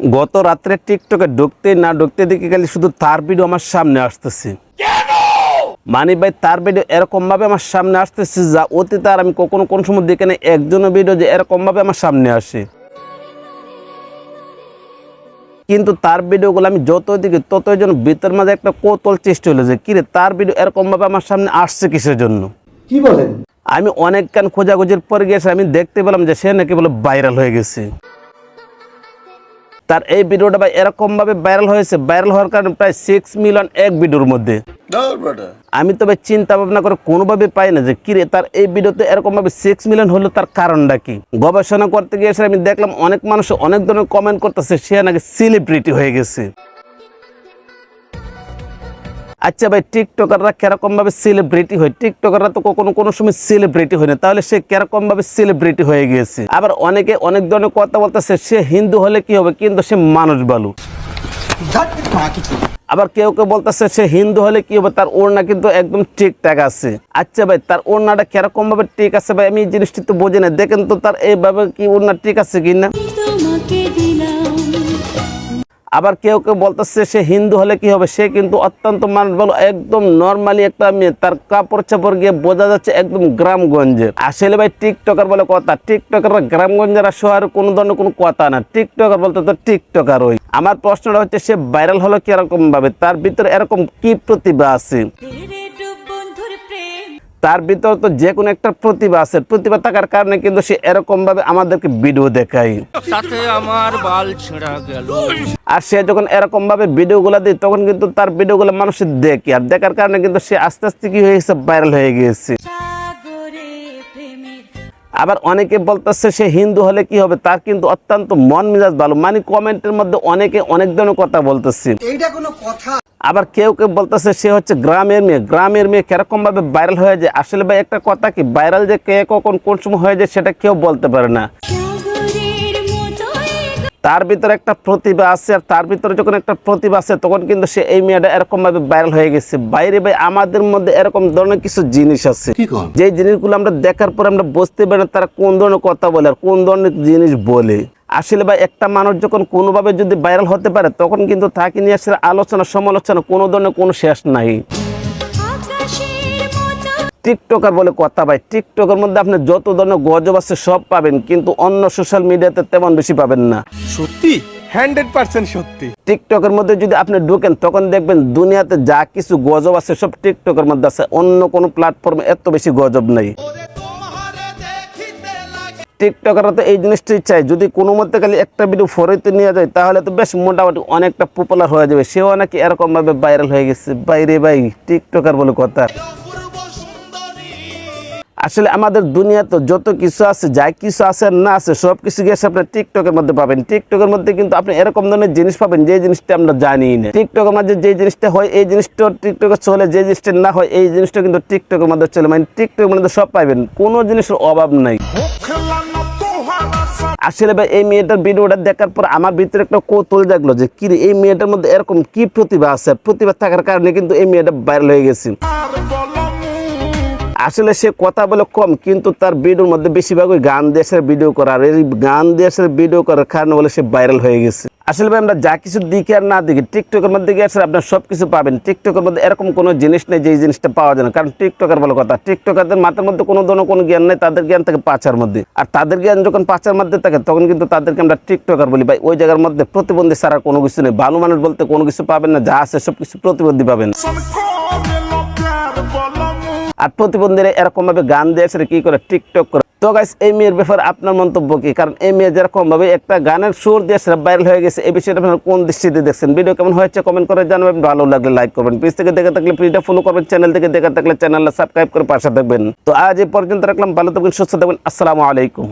গত রাত্রে টিকটকে ঢুকতে না ঢুকতে দেখে গেলে শুধু তার ভিডিও আমার সামনে আসতেছে। মানে ভাই তার ভিডিও এরকম ভাবে আমার সামনে আসতেছে যা অতীতে আর আমি কখনো কোন সময় দেখে নাই একজনের ভিডিও যে এরকম ভাবে আমার সামনে আসে। কিন্তু তার ভিডিওগুলো আমি যত দিকে ততই যেন ভিতর মাঝে একটা কৌতল চেষ্টা হলো যে কিরে তার ভিডিও এরকম ভাবে আমার সামনে আসছে কিসের জন্য? কি বলেন? আমি অনেক কান খোঁজাখুঁজির পরে গিয়েছে আমি দেখতে পেলাম যে সে নাকি বলে ভাইরাল হয়ে গেছে। তার এই ভিডিওটা ভাই এরকম ভাবে ভাইরাল হয়েছে ভাইরাল হওয়ার কারণে প্রায় সিক্স মিলিয়ন এক ভিডিওর মধ্যে। আমি তো ভাই চিন্তা ভাবনা করে কোনোভাবে পাই না যে কিরে তার এই ভিডিওতে এরকম ভাবে সিক্স মিলিয়ন হলো তার কারণটা কি? গবেষণা করতে গিয়ে আমি দেখলাম অনেক মানুষ অনেক ধরনের কমেন্ট করতেছে সে নাকি সেলিব্রিটি হয়ে গেছে। আচ্ছা ভাই টিকটকাররা কীরকম ভাবে সেলিব্রিটি হয়? টিকটকাররা তো কখনো কোনো সময় সেলিব্রিটি হয় না। তাহলে সে কীরকম ভাবে সেলিব্রিটি হয়ে গিয়েছে। আবার অনেকে অনেক ধরনের কথা বলতেছে, সে হিন্দু হলে কি হবে? কিন্তু সে মানুষ বালু। আবার কেউ কেউ বলতেছে, সে হিন্দু হলে কি হবে? তার ওড়না কিন্তু একদম ঠিকঠাক আছে। আচ্ছা ভাই, তার ওড়নাটা কীরকম ভাবে ঠিক আছে ভাই? আমি এই জিনিসটি তো বুঝি না। দেখেন তো তার এইভাবে কি ওড়না ঠিক আছে তোমাকে দিলাম আবার কেউ কেউ বলতেছে, সে হিন্দু হলে কি হবে? সে কিন্তু অত্যন্ত মানুষ বলো একদম নর্মালি একটা মেয়ে। তার কাপড় চাপড় গিয়ে বোঝা যাচ্ছে একদম গ্রামগঞ্জের। আসলে ভাই টিকটকার বলে কথা। টিকটকাররা গ্রামগঞ্জের আর শহরের কোনো ধরনের কোনো কথা না। টিকটকার বলতে তো টিকটকার ওই। আমার প্রশ্নটা হচ্ছে, সে ভাইরাল হলো কীরকম ভাবে তার ভিতরে এরকম কি প্রতিভা আছে? তার ভিতরে তো যে কোনো একটা প্রতিভা আছে প্রতিভা থাকার কারণে কিন্তু সে এরকম ভাবে আমাদেরকে ভিডিও দেখায়। তাতে আমার বাল ছেঁড়া গেল। আর সে যখন এরকম ভাবে ভিডিওগুলো দিই তখন কিন্তু তার ভিডিওগুলো মানুষ দেখে। আর দেখার কারণে কিন্তু সে আস্তে আস্তে কি হয়ে গেছে ভাইরাল হয়ে গিয়েছে আবার অনেকে বলতেছে সে হিন্দু হলে কি হবে? তার কিন্তু অত্যন্ত মন মেজাজ ভালো। মানে কমেন্টের মধ্যে অনেকে অনেক ধরনের কথা বলতেছে। এইটা কোনো কথা। আবার কেউ কেউ বলতেছে সে হচ্ছে গ্রামের মেয়ে। গ্রামের মেয়ে কীরকম ভাবে ভাইরাল হয়ে যায়? আসলে ভাই একটা কথা কি? ভাইরাল যে কে কখন কোন সময় হয়ে যায় সেটা কেউ বলতে পারে না। তার ভিতরে একটা প্রতিভা আছে আর তার ভিতরে যখন একটা প্রতিভা আছে তখন কিন্তু সে এই মেয়েটা এরকম ভাবে ভাইরাল হয়ে গেছে। বাইরে ভাই আমাদের মধ্যে এরকম ধরনের কিছু জিনিস আছে। যে জিনিসগুলো আমরা দেখার পর আমরা বুঝতে পারি না তারা কোন ধরনের কথা বলে আর কোন ধরনের জিনিস বলে। আসলে ভাই একটা মানুষ যখন কোনোভাবে যদি ভাইরাল হতে পারে তখন কিন্তু তাকে নিয়ে আসলে আলোচনা সমালোচনা কোনো ধরনের কোনো শেষ নাই। টিকটকার বলে কথা ভাই। টিকটকের মধ্যে আপনি যত ধরনের গজব আছে সব পাবেন কিন্তু অন্য সোশ্যাল মিডিয়াতে তেমন বেশি পাবেন না। সত্যি? হান্ড্রেড পার্সেন্ট সত্যি। টিকটকের মধ্যে যদি আপনি ঢুকেন তখন দেখবেন দুনিয়াতে যা কিছু গজব আছে সব টিকটকের মধ্যে আছে। অন্য কোনো প্ল্যাটফর্মে এত বেশি গজব নেই। টিকটকাররা তো এই জিনিসটাই চাই যদি কোনো মধ্যে খালি একটা ভিডিও ফরিতে নিয়ে যায় তাহলে তো বেশ মোটামুটি অনেকটা পপুলার হয়ে যাবে। সেও নাকি এরকমভাবে ভাইরাল হয়ে গেছে। বাইরে ভাই টিকটকার বলে কথা। আসলে আমাদের দুনিয়াতে যত কিছু আছে, যা কিছু আছে না আছে, সব কিছু গেছে আপনার টিকটকের মধ্যে পাবেন। টিকটকের মধ্যে কিন্তু আপনি এরকম ধরনের জিনিস পাবেন যে জিনিসটা আমরা জানি না। টিকটকের মধ্যে যে জিনিসটা হয়, এই জিনিসটা টিকটকে চলে, যে জিনিসটা না হয়, এই জিনিসটা কিন্তু টিকটকের মধ্যে চলে। মানে টিকটকের মধ্যে সব পাবেন কোনো জিনিসের অভাব নাই। আসলে ভাই, এই মেয়েটার ভিডিওটা দেখার পর আমার ভিতরে একটা কৌতূহল জাগলো যে, কি এই মেয়েটার মধ্যে এরকম কি প্রতিভা আছে? প্রতিভা থাকার কারণে কিন্তু এই মেয়েটা ভাইরাল হয়ে গেছে। আসলে সে কথা বলে কম, কিন্তু তার ভিডিওর মধ্যে বেশিরভাগ ওই গান দেশের ভিডিও করা, আর এই গান দেশের ভিডিও করার কারণে বলে সে ভাইরাল হয়ে গেছে। আসলে ভাই, আমরা যা কিছু দিকে আর না দেখি টিকটকের মধ্যে গিয়ে আসলে আপনার সব কিছু পাবেন। টিকটকের মধ্যে এরকম কোনো জিনিস নেই যে জিনিসটা পাওয়া যায় না। কারণ টিকটকের বলে কথা টিকটকারদের মাথার মধ্যে কোনো ধরনের কোনো জ্ঞান নেই, তাদের জ্ঞান থাকে পাচার মধ্যে। আর তাদের জ্ঞান যখন পাচার মধ্যে থাকে, তখন কিন্তু তাদেরকে আমরা টিকটকার বলি, ভাই, ওই জায়গার মধ্যে প্রতিবন্ধী ছাড়া কোনো কিছু নেই। ভালো মানুষ বলতে কোনো কিছু পাবেন না, যা আছে সব কিছু প্রতিবন্ধী পাবেন। আর প্রতিবন্ধীরা এরকম ভাবে গান দিয়ে সেটা কি করে? টিকটক করে। তো গাইস এই মেয়ের ব্যাপারে আপনার মন্তব্য কি? কারণ এই মেয়ে যেরকম ভাবে একটা গানের সুর দিয়ে সেটা ভাইরাল হয়ে গেছে, এই বিষয়টা আপনারা কোন দৃষ্টিতে দেখছেন? ভিডিও কেমন হয়েছে কমেন্ট করে জানাবেন, ভালো লাগলে লাইক করবেন। পেজ থেকে দেখে থাকলে পেজটা ফলো করবেন চ্যানেল থেকে দেখে থাকলে চ্যানেলটা সাবস্ক্রাইব করে পাশে থাকবেন। তো আজ এই পর্যন্ত রাখলাম, ভালো থাকবেন, সুস্থ থাকবেন, আসসালামু আলাইকুম।